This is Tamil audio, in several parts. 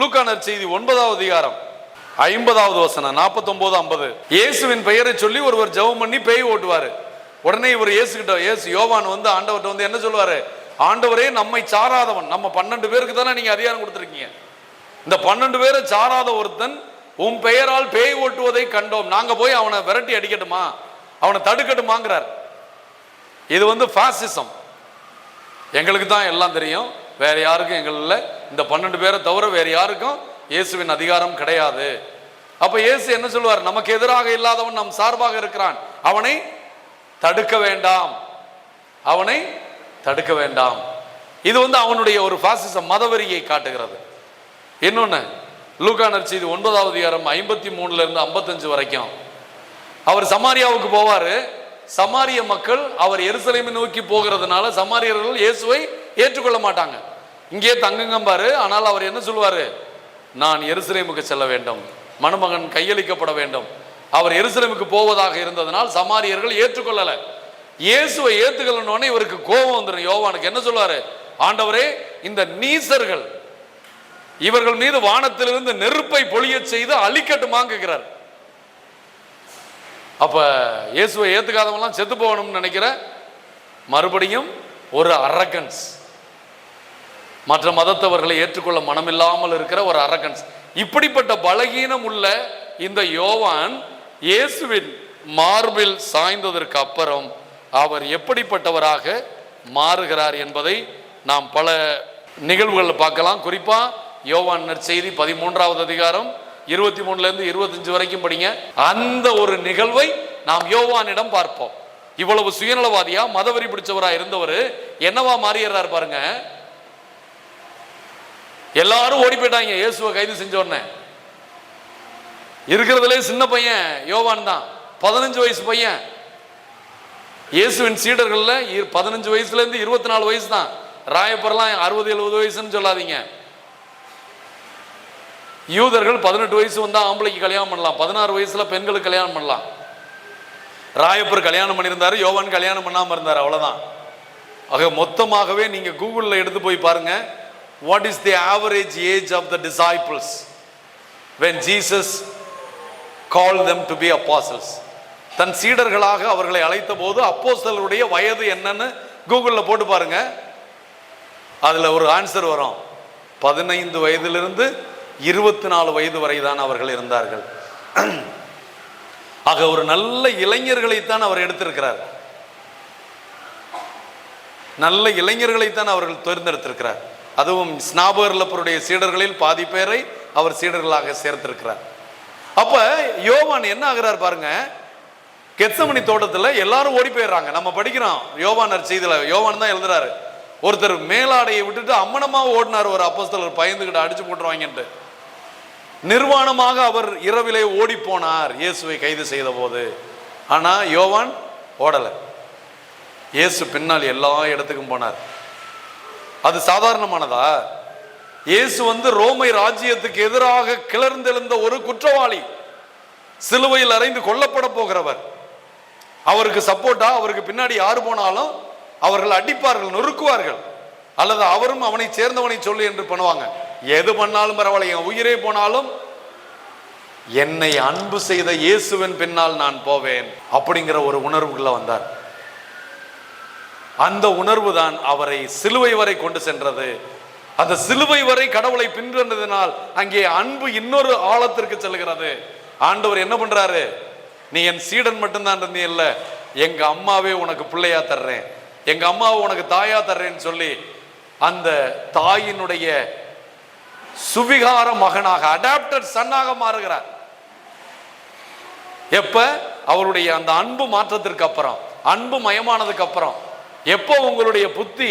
லூக்கானர் செய்தி ஒன்பதாவது அதிகாரம். ஐம்பதாவது வசனம் நாற்பத்தொம்போது ஐம்பது. இயேசுவின் பெயரை சொல்லி ஒருவர் ஜெபம் பண்ணி பேய் ஓட்டுவார். உடனே இவர் இயேசுகிட்ட இயேசு யோவான் வந்து ஆண்டவர்கிட்ட வந்து என்ன சொல்லுவார்? ஆண்டவரே நம்மை சாராதவன். நம்ம பன்னெண்டு பேருக்கு தானே நீங்கள் அதிகாரம் கொடுத்துருக்கீங்க. இந்த பன்னெண்டு பேரை சாராத ஒருத்தன் உன் பெயரால் பேய் ஓட்டுவதை கண்டோம். நாங்கள் போய் அவனை விரட்டி அடிக்கட்டுமா? அவனை தடுக்கட்டுமாங்கிறார். இது வந்து ஃபாசிசம் எங்களுக்கு தான் எல்லாம் தெரியும். வேற யாருக்கும் எங்களில் இந்த பன்னெண்டு பேரை தவிர வேறு யாருக்கும் இயேசுவின் அதிகாரம் கிடையாது. அப்போ இயேசு என்ன சொல்லுவார்? நமக்கு எதிராக இல்லாதவன் நம் சார்பாக இருக்கிறான். அவனை தடுக்க வேண்டாம். அவனை தடுக்க வேண்டாம். இது வந்து அவனுடைய ஒரு பாசிச மதவெறியை காட்டுகிறது. இன்னொன்று லூக்கானர் இது ஒன்பதாவது அதிகாரம் ஐம்பத்தி மூணுல இருந்து ஐம்பத்தஞ்சு வரைக்கும். அவர் சமாரியாவுக்கு போவார். சமாரிய மக்கள் அவர் எருசலேமை நோக்கி போகிறதுனால சமாரியர்கள் இயேசுவை ஏற்றுக்கொள்ள மாட்டாங்க. இங்கே தங்குங்கம்பாரு ஆனால் அவர் என்ன சொல்வார் நான் எருசலேமுக்கு செல்ல வேண்டும். மணமகன் கையளிக்கப்பட வேண்டும். அவர் எருசலேமுக்கு போவதாக இருந்ததனால் சமாரியர்கள் ஏற்றுக்கொள்ளலை. இயேசுவை ஏற்றுக்கொள்ளணும்னே இவருக்கு கோபம் வந்துடும் யோவானுக்கு என்ன சொல்வார் ஆண்டவரே இந்த நீசர்கள் இவர்கள் மீது வானத்திலிருந்து நெருப்பை பொழியச் செய்து அழிக்கட்டுமாங்கிறார் அப்ப இயேசுவை ஏத்துக்காதவங்களாம் செத்து போகணும்னு நினைக்கிற மறுபடியும் ஒரு அரகன்ஸ் மற்ற மதத்தவர்களை ஏற்றுக்கொள்ள மனமில்லாமல் இருக்கிற ஒரு அரகன்ஸ் இப்படிப்பட்ட பலகீனம் உள்ள இந்த யோவான் இயேசுவின் மார்பில் சாய்ந்ததற்கு அப்புறம் அவர் எப்படிப்பட்டவராக மாறுகிறார் என்பதை நாம் பல நிகழ்வுகளில் பார்க்கலாம். குறிப்பா யோவான் நற்செய்தி பதிமூன்றாவது அதிகாரம் இருபத்தி மூணுல இருந்து இருபத்தஞ்சு வரைக்கும் படிங்க. அந்த ஒரு நிகழ்வை நாம் யோவானிடம் பார்ப்போம். இவ்வளவு சுயநலவாதியா மதவரி பிடிச்சவரா இருந்தவர் என்னவா மாறிடுறாரு பாருங்க. எல்லாரும் ஓடி போயிட்டாங்க. இயேசுவை கைது செஞ்ச உடனே. இருக்கிறதுலே சின்ன பையன் யோவான் தான். பதினஞ்சு வயசு பையன். இயேசுவின் சீடர்களில் இரு- பதினஞ்சு வயசுல இருந்து இருபத்தி நாலு வயசு தான். ராயப்பரெல்லாம் அறுபது எழுபது வயசுன்னு சொல்லாதீங்க. யூதர்கள் பதினெட்டு வயசு வந்தா ஆம்பளைக்கு கல்யாணம் பண்ணலாம். பதினாறு வயசுல பெண்களுக்கு கல்யாணம் பண்ணலாம். ராயப்பர் கல்யாணம் பண்ணியிருந்தாரு யோவான் கல்யாணம் பண்ணாம இருந்தார் அவ்வளவுதான். ஆக மொத்தமாகவே நீங்க கூகுளில் எடுத்து போய் பாருங்க. What is the average age of the disciples when Jesus call them to be apostles? தன் சீடர்களாக அவர்களை அழைத்த போது அப்போஸ்தலருடைய வயது என்னன்னு கூகுளில் போட்டு பாருங்க. அதில் ஒரு ஆன்சர் வரும். பதினைந்து வயதிலிருந்து இருபத்தி நாலு வயது வரை தான் அவர்கள் இருந்தார்கள். ஆக ஒரு நல்ல இளைஞர்களைத்தான் அவர் எடுத்திருக்கிறார். நல்ல இளைஞர்களைத்தான் அவர்கள் தேர்ந்தெடுத்திருக்கிறார். அதுவும் ஸ்நாபகர்லப்பருடைய சீடர்களில் பாதி பேரை அவர் சீடர்களாக சேர்த்திருக்கிறார். அப்ப யோவான் என்ன ஆகுறார் பாருங்க? கெத்தமணி தோட்டத்தில் எல்லாரும் ஓடி போயிடுறாங்க. நம்ம படிக்கிறோம் யோவானர் செய்தியில் யோவான் தான் எழுதுறாரு. ஒருத்தர் மேலாடையை விட்டுட்டு அம்மனமாக ஓடினார் ஒரு அப்போஸ்தலர் பயந்துகிட்டு அடிச்சு போட்டுருவாங்கன்ட்டு. நிர்வாணமாக அவர் இரவிலே ஓடி போனார் இயேசுவை கைது செய்த போது ஆனால் யோவான் ஓடலை. இயேசு பின்னால் எல்லா இடத்துக்கும் போனார். அது சாதாரணமானதா? இயேசு வந்து ரோமை ராஜ்யத்துக்கு எதிராக கிளர்ந்தெழுந்த ஒரு குற்றவாளி சிலுவையில் அறைந்து கொல்லப்பட போகிறவர். அவருக்கு சப்போர்ட்டா அவருக்கு பின்னாடி யார் போனாலும் அவர்கள் அடிப்பார்கள் நொறுக்குவார்கள். அல்லது அவரும் அவனை சேர்ந்தவனை சொல்லு என்று பண்ணுவாங்க. எது பண்ணாலும் பரவாயில்ல என் உயிரே போனாலும் என்னை அன்பு செய்த இயேசுவின் பின்னால் நான் போவேன் அப்படிங்கிற ஒரு உணர்வுக்குள்ள வந்தார். அந்த உணர்வு தான் அவரை சிலுவை வரை கொண்டு சென்றது. அந்த சிலுவை வரை கடவுளை பின்தொடர்ந்ததினால் அங்கே அன்பு இன்னொரு ஆழத்திற்கு செல்கிறது. ஆண்டவர் என்ன பண்றாரு? நீ என் சீடன் மட்டும்தான் இருந்தீ இல்ல எங்க அம்மாவே உனக்கு பிள்ளையா தர்றேன் எங்க அம்மாவை உனக்கு தாயா தர்றேன்னு சொல்லி அந்த தாயினுடைய சுவிகார மகனாக அடாப்டட் சன்னாக மாறுகிறார். எப்ப? அவருடைய அந்த அன்பு மாற்றத்திற்கு அப்புறம் அன்பு மயமானதுக்கு அப்புறம். எப்போ உங்களுடைய புத்தி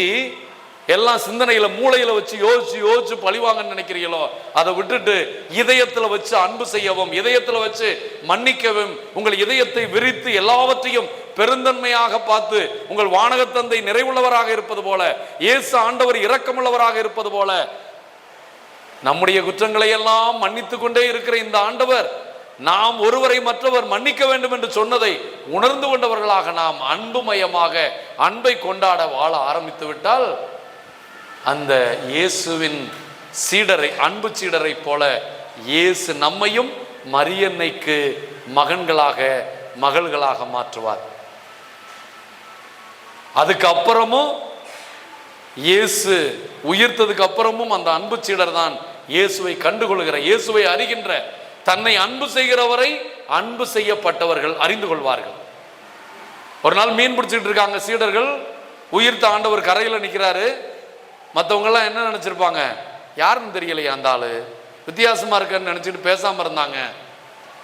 எல்லாம் சிந்தனையில மூளையில வச்சு யோசிச்சு யோசிச்சு பழிவாங்கன்னு நினைக்கிறீங்களோ அதை விட்டுட்டு இதயத்துல வச்சு அன்பு செய்யவும் இதயத்துல வச்சு மன்னிக்கவும் உங்கள் இதயத்தை விரித்து எல்லாவற்றையும் பெருந்தன்மையாக பார்த்து உங்கள் வானகத்தந்தை நிறைவுள்ளவராக இருப்பது போல இயேசு ஆண்டவர் இரக்கமுள்ளவராக இருப்பது போல நம்முடைய குற்றங்களை எல்லாம் மன்னித்து கொண்டே இருக்கிற இந்த ஆண்டவர் நாம் ஒருவரை மற்றவர் மன்னிக்க வேண்டும் என்று சொன்னதை உணர்ந்து கொண்டவர்களாக நாம் அன்புமயமாக அன்பை கொண்டாட வாழ ஆரம்பித்து விட்டால் அந்த இயேசுவின் சீடரை அன்பு சீடரை போல இயேசு நம்மையும் மரியன்னைக்கு மகன்களாக மகள்களாக மாற்றுவார். அதுக்கப்புறமும் இயேசு உயிர்த்ததுக்கு அப்புறமும் அந்த அன்பு சீடர் தான் இயேசுவை கண்டுகொள்கிற இயேசுவை அறிகின்ற தன்னை அன்பு செய்கிறவரை அன்பு செய்யப்பட்டவர்கள் அறிந்து கொள்வார்கள். ஒரு நாள் மீன் பிடிச்சிட்டு இருக்காங்க சீடர்கள். உயிர்த்த ஆண்டவர் கரையில் நிற்கிறாரு மற்றவங்கெல்லாம் என்ன நினச்சிருப்பாங்க? யாருன்னு தெரியலையே அந்த ஆள். வித்தியாசமாக இருக்கன்னு நினச்சிட்டு பேசாமல் இருந்தாங்க.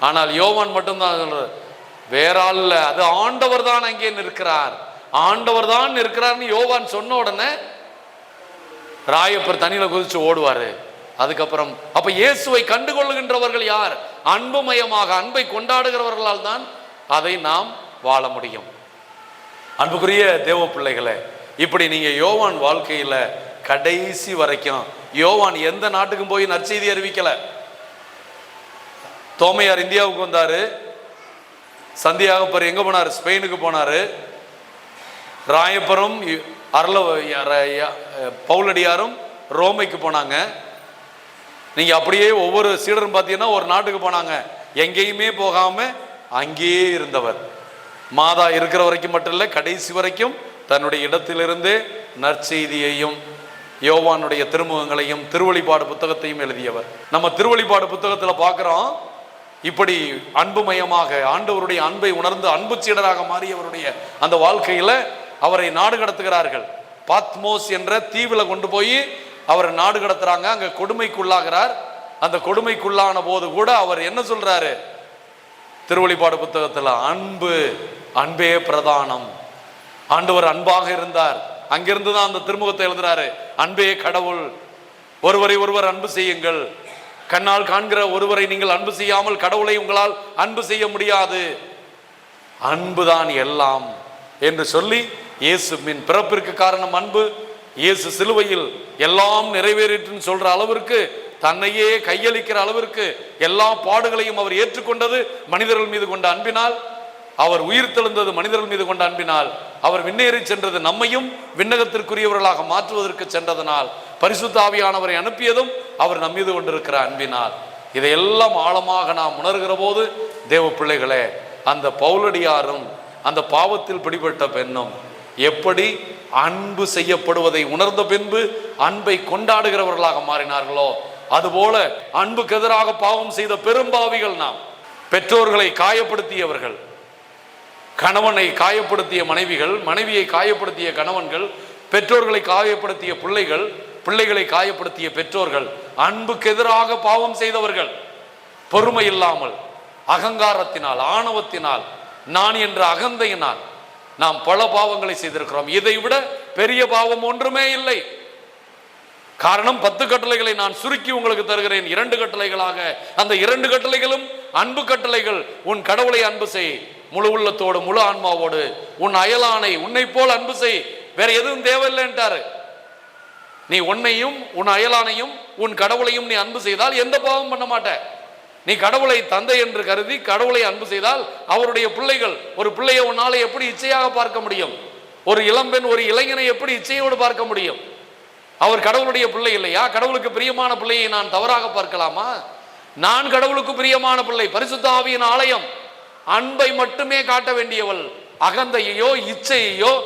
ஆனால் யோவான் மட்டும்தான் சொல்றாரு வேற ஆள் அது ஆண்டவர் தான் அங்கே நிற்கிறார். ஆண்டவர் தான் இருக்கிறார்னு யோவான் சொன்ன உடனே ராயப்பர் தண்ணியில் குதிச்சு ஓடுவாரு. அதுக்கப்புறம் அப்ப இயேசுவை கண்டுகொள்ளுகின்றவர்கள் யார்? அன்புமயமாக அன்பை கொண்டாடுகிறவர்களால் தான் அதை நாம் வாழ முடியும். அன்புக்குரிய தேவ பிள்ளைகளை இப்படி நீங்க யோவான் வாழ்க்கையில கடைசி வரைக்கும் யோவான் எந்த நாட்டுக்கும் போய் நற்செய்தி அறிவிக்கல. தோமையார் இந்தியாவுக்கு வந்தாரு. சந்தியாகப்பர் எங்க போனாரு? ஸ்பெயினுக்கு போனாரு. ராயப்பரும் இ- அருள பவுலடியாரும் ரோமைக்கு போனாங்க. நீங்கள் அப்படியே ஒவ்வொரு சீடரும் பார்த்தீங்கன்னா ஒரு நாட்டுக்கு போனாங்க. எங்கேயுமே போகாமல் அங்கேயே இருந்தவர். மாதா இருக்கிற வரைக்கும் மட்டும் இல்லை கடைசி வரைக்கும் தன்னுடைய இடத்திலிருந்தே நற்செய்தியையும் யோவானுடைய திருமுகங்களையும் திருவழிபாடு புத்தகத்தையும் எழுதியவர். நம்ம திருவழிபாடு புத்தகத்தில் பார்க்குறோம் இப்படி அன்புமயமாக ஆண்டவருடைய அன்பை உணர்ந்து அன்பு சீடராக மாறியவருடைய அந்த வாழ்க்கையில் அவரை நாடு கடத்துகிறார்கள். பாத்மோஸ் என்ற தீவில் கொண்டு போய் அவரை நாடு கடத்துறாங்க அங்க கொடுமைக்குள்ளாகிறார். அந்த கொடுமைக்குள்ளான போது கூட அவர் என்ன சொல்றாரு? திருவழிபாடு புத்தகத்துல அன்பு அன்பே பிரதானம். ஆண்டவர் அன்பாக இருந்தார். அங்கிருந்து தான் அந்த திருமுகத்தை எழுதுறாரு. அன்பே கடவுள் ஒருவரை ஒருவர் அன்பு செய்யுங்கள். கண்ணால் காண்கிற ஒருவரை நீங்கள் அன்பு செய்யாமல் கடவுளை உங்களால் அன்பு செய்ய முடியாது. அன்புதான் எல்லாம். என்று சொல்லி இயேசுவின் பிறப்பிற்கு காரணம் அன்பு. இயேசு சிலுவையில் எல்லாம் நிறைவேறிட்டுன்னு சொல்ற அளவிற்கு தன்னையே கையளிக்கிற அளவிற்கு எல்லா பாடுகளையும் அவர் ஏற்றுக்கொண்டது மனிதர்கள் மீது கொண்ட அன்பினால். அவர் உயிர் தெழுந்தது மனிதர்கள் மீது கொண்ட அன்பினால். அவர் விண்ணேறி சென்றது நம்மையும் விண்ணகத்திற்குரியவர்களாக மாற்றுவதற்கு சென்றதனால் பரிசுத்த ஆவியானவரை அனுப்பியதும் அவர் நம் மீது கொண்டிருக்கிற அன்பினால். இதையெல்லாம் ஆழமாக நாம் உணர்கிற போது தேவ பிள்ளைகளே அந்த பவுலடியாரும் அந்த பாவத்தில் பிடிபட்ட பெண்ணும் எப்படி அன்பு செய்யப்படுவதை உணர்ந்த பின்பு அன்பை கொண்டாடுகிறவர்களாக மாறினார்களோ அதுபோல அன்புக்கு எதிராக பாவம் செய்த பெரும்பாவிகள் நாம் பெற்றோர்களை காயப்படுத்தியவர்கள் கணவனை காயப்படுத்திய மனைவிகள் மனைவியை காயப்படுத்திய கணவன்கள் பெற்றோர்களை காயப்படுத்திய பிள்ளைகள் பிள்ளைகளை காயப்படுத்திய பெற்றோர்கள் அன்புக்கு எதிராக பாவம் செய்தவர்கள் பொறுமை இல்லாமல் அகங்காரத்தினால் ஆணவத்தினால் நான் என்ற அகந்தையினால் நாம் பல பாவங்களை செய்திருக்கிறோம். இதை விட பெரிய பாவம் ஒன்றுமே இல்லை. காரணம் பத்து கட்டளைகளை நான் சுருக்கி உங்களுக்கு தருகிறேன். இரண்டு கட்டளைகளாக. அந்த இரண்டு கட்டளைகளும் அன்பு கட்டளைகள். உன் கடவுளை அன்பு செய். முழு உள்ளத்தோடு முழு ஆன்மாவோடு. உன் அயலானை உன்னை போல் அன்பு செய். வேற எதுவும் தேவையில்லைன்ட்டாரு நீ உன்னையும் உன் அயலானையும் உன் கடவுளையும் நீ அன்பு செய்தால் எந்த பாவம் பண்ண மாட்டேன் நீ கடவுளை தந்தை என்று கருதி கடவுளை அன்பு செய்தால் அவருடைய பிள்ளைகள் ஒரு பிள்ளையை உன்னால எப்படி இச்சையாக பார்க்க முடியும்? ஒரு இளம்பெண் ஒரு இளைஞனை எப்படி இச்சையோடு பார்க்க முடியும்? அவர் கடவுளுடைய பிள்ளை இல்லையா? கடவுளுக்கு பிரியமான பிள்ளையை நான் தவறாக பார்க்கலாமா? நான் கடவுளுக்கு பிரியமான பிள்ளை பரிசுத்தாவியின் ஆலயம். அன்பை மட்டுமே காட்ட வேண்டியவள் அகந்தையோ இச்சையையோ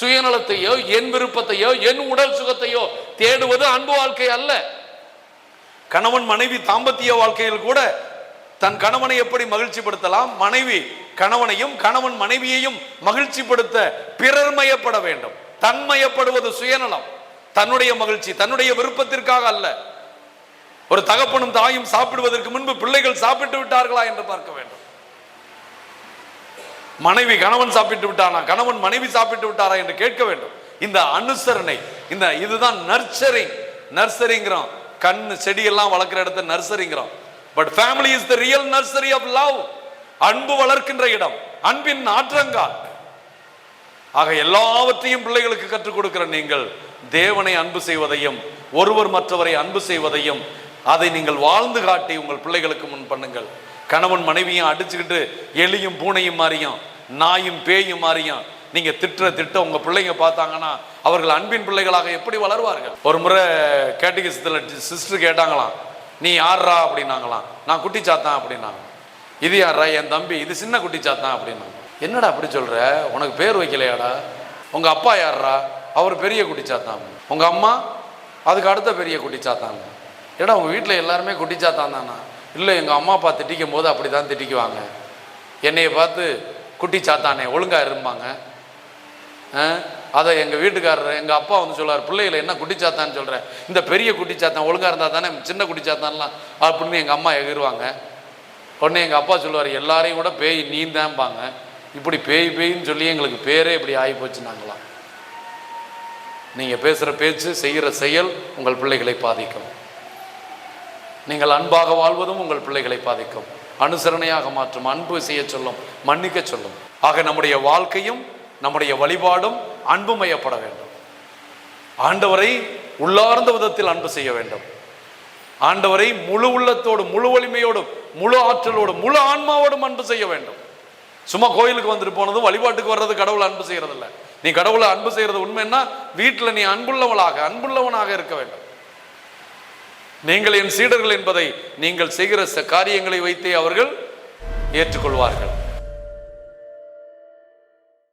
சுயநலத்தையோ என் விருப்பத்தையோ என் உடல் சுகத்தையோ தேடுவது அன்பு வாழ்க்கை அல்ல. கணவன் மனைவி தாம்பத்திய வாழ்க்கையில் கூட தன் கணவனை எப்படி மகிழ்ச்சிப்படுத்தலாம்? மனைவி கணவனையும் கணவன் மனைவியையும் மகிழ்ச்சிப்படுத்த பிறர்மயப்பட வேண்டும். தன்மயப்படுவது சுயநலம். தன்னுடைய மகிழ்ச்சி தன்னுடைய விருப்பத்திற்காக அல்ல. ஒரு தகப்பனும் தாயும் சாப்பிடுவதற்கு முன்பு பிள்ளைகள் சாப்பிட்டு விட்டார்களா என்று பார்க்க வேண்டும். மனைவி கணவன் சாப்பிட்டு விட்டானா? கணவன் மனைவி சாப்பிட்டு விட்டாரா என்று கேட்க வேண்டும். இந்த அனுசரணை இந்த இதுதான் நர்சரிங் நர்சரிங்கிறோம் கண் செடியெல்லாம் வளர்க்குற இடத்த நர்சரிங்கிறோம். But family is the real nursery of love அன்பு வளர்க்கின்ற இடம். அன்பின் ஆற்றங்கால். ஆக எல்லாவற்றையும் பிள்ளைகளுக்கு கற்றுக் கொடுக்கிற நீங்கள் தேவனை அன்பு செய்வதையும் ஒருவர் மற்றவரை அன்பு செய்வதையும் அதை நீங்கள் வாழ்ந்து காட்டி உங்கள் பிள்ளைகளுக்கு முன் பண்ணுங்கள். கணவன் மனைவியும் அடிச்சுக்கிட்டு எலியும் பூனையும் மாறியும் நாயும் பேயும் மாறியும் நீங்க திட்டுற திட்ட உங்க பிள்ளைங்க பார்த்தாங்கன்னா அவர்கள் அன்பின் பிள்ளைகளாக எப்படி வளருவார்கள்? ஒரு முறை கேட்டகிசத்தில் சிஸ்டர் கேட்டாங்களாம் நீ யார்ரா அப்படின்னாங்களாம். நான் குட்டி சாத்தான் அப்படின்னாங்க. இது யார்ரா என் தம்பி. இது சின்ன குட்டி சாத்தான் அப்படின்னாங்க. என்னடா அப்படி சொல்ற? உனக்கு பேர் வைக்கலையாடா? உங்க அப்பா யார்ரா அவர் பெரிய குட்டி சாத்தான். உங்க அம்மா? அதுக்கு அடுத்த பெரிய குட்டி சாத்தாங்க. ஏடா உங்க வீட்டில் எல்லாருமே குட்டி சாத்தான் தானா? இல்லை எங்கள் அம்மா அப்பா திட்டிக்கும் போது அப்படி தான் திட்டிக்குவாங்க. என்னையை பார்த்து குட்டி சாத்தானே ஒழுங்காக இருப்பாங்க அதை எங்கள் வீட்டுக்காரர் எங்கள் அப்பா வந்து சொல்லுவார் பிள்ளைகளை என்ன குட்டிச்சாத்தான்னு சொல்கிறேன் இந்த பெரிய குட்டிச்சாத்தான் ஒழுங்காக இருந்தால் தானே சின்ன குட்டிச்சாத்தான்லாம்? அப்படின்னு எங்கள் அம்மா எகிருவாங்க. உடனே எங்கள் அப்பா சொல்லுவார் எல்லாரையும் கூட பேய் நீ தான்பாங்க இப்படி பேய் பேயின்னு சொல்லி எங்களுக்கு பேரே இப்படி ஆகி போச்சுனாங்களாம் நீங்கள் பேசுகிற பேச்சு செய்கிற செயல் உங்கள் பிள்ளைகளை பாதிக்கும். நீங்கள் அன்பாக வாழ்வதும் உங்கள் பிள்ளைகளை பாதிக்கும். அனுசரணையாக மாற்றும் அன்பு செய்ய சொல்லும் மன்னிக்க சொல்லும். ஆக நம்முடைய வாழ்க்கையும் நம்முடைய வழிபாடும் அன்புமயப்பட வேண்டும். ஆண்டவரை உள்ளார்ந்த விதத்தில் அன்பு செய்ய வேண்டும். ஆண்டவரை முழு உள்ளத்தோடு முழு வலிமையோடும் முழு ஆற்றலோடும் முழு ஆன்மாவோடும் அன்பு செய்ய வேண்டும். சும்மா கோயிலுக்கு வந்துட்டு போனதும் வழிபாட்டுக்கு வர்றது கடவுளை அன்பு செய்யறது இல்லை நீ கடவுளை அன்பு செய்யறது உண்மைன்னா வீட்டில் நீ அன்புள்ளவளாக அன்புள்ளவனாக இருக்க வேண்டும். நீங்கள் என் சீடர்கள் என்பதை நீங்கள் செய்கிற ச- காரியங்களை வைத்தே அவர்கள் ஏற்றுக்கொள்வார்கள்.